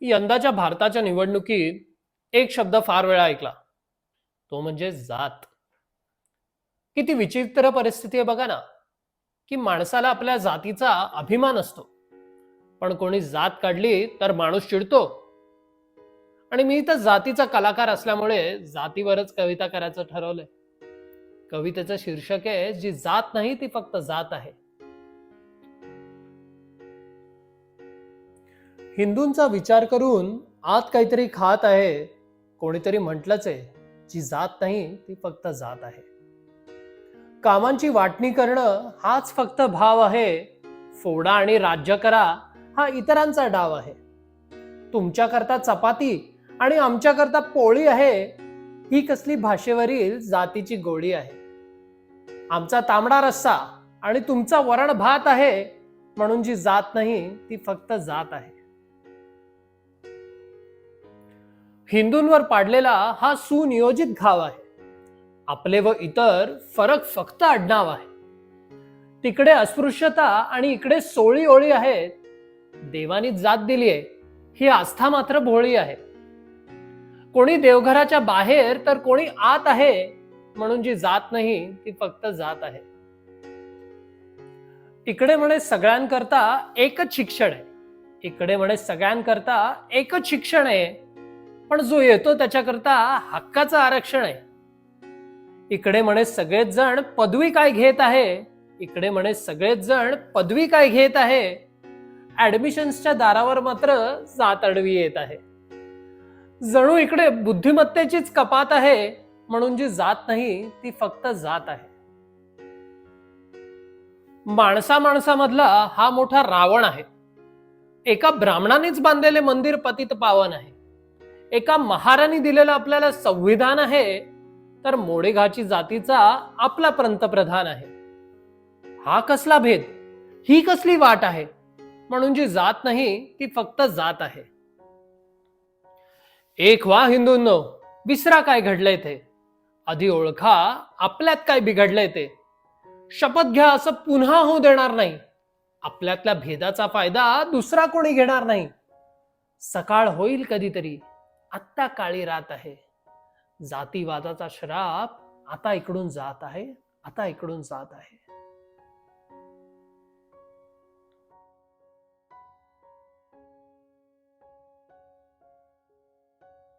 यंदाच्या भारताच्या निवडणुकीत एक शब्द फार वेळा ऐकला. तो म्हणजे जात. किती विचित्र परिस्थिती आहे बघा ना की माणसाला आपल्या जातीचा अभिमान असतो. पण कोणी जात काढली तर माणूस चिडतो. आणि मी तर जातीचा कलाकार असल्यामुळे जातीवरच कविता करायचं ठरवलंय. कवितेचं शीर्षक आहे जी जात नाही ती फक्त जात आहे. हिंदूंचा विचार करून आत काहीतरी खात आहे. कोणीतरी म्हटलंच आहे जी जात नाही ती फक्त जात आहे. कामांची वाटणी करणं हाच फक्त भाव आहे. फोडा आणि राज्य करा हा इतरांचा डाव आहे. तुमच्याकरता चपाती आणि आमच्याकरता पोळी आहे ही कसली भाषेवरील जातीची गोडी आहे. आमचा तांबडा रस्सा आणि तुमचा वरण भात आहे म्हणून जी जात नाही ती फक्त जात आहे. हिंदूंवर पाडलेला हा सुनियोजित घाव आहे. आपले व इतर फरक फक्त आडनाव आहे. तिकडे अस्पृश्यता आणि इकडे सोळी ओळी आहेत. देवानी जात दिली आहे. ही आस्था मात्र भोळी आहे. कोणी देवघराच्या बाहेर तर कोणी आत आहे. म्हणून जी जात नाही ती फक्त जात आहे. इकडे म्हणे सगळ्यांकरता एकच शिक्षण आहे. इकडे म्हणे सगळ्यांकरता एकच शिक्षण आहे. पण जो येतो त्याच्याकरता हक्काचं आरक्षण आहे. इकडे म्हणे सगळेच जण पदवी काय घेत आहे. इकडे म्हणे सगळेच जण पदवी काय घेत आहे. ऍडमिशन्सच्या दारावर मात्र जात अडवी येत आहे. जणू इकडे बुद्धिमत्तेचीच कपात आहे म्हणून जी जात नाही ती फक्त जात आहे. माणसा माणसामधला हा मोठा रावण आहे. एका ब्राह्मणानेच बांधलेले मंदिर पतित पावन आहे. एका महाराणी दिलेलं आपल्याला संविधान आहे तर मोडेघाची जातीचा आपला पंतप्रधान आहे. हा कसला भेद? ही कसली वाट आहे? म्हणून जी जात नाही ती फक्त जात आहे. एक वा हिंदूंनो विसरा काय घडलंय ते. आधी ओळखा आपल्यात काय बिघडलंय ते. शपथ घ्या असं पुन्हा होऊ देणार नाही. आपल्यातल्या भेदाचा फायदा दुसरा कोणी घेणार नाही. सकाळ होईल कधीतरी. आत्ता काळी रात आहे. जातीवादाचा श्राप आता इकडून जात आहे आता इकडून जात आहे.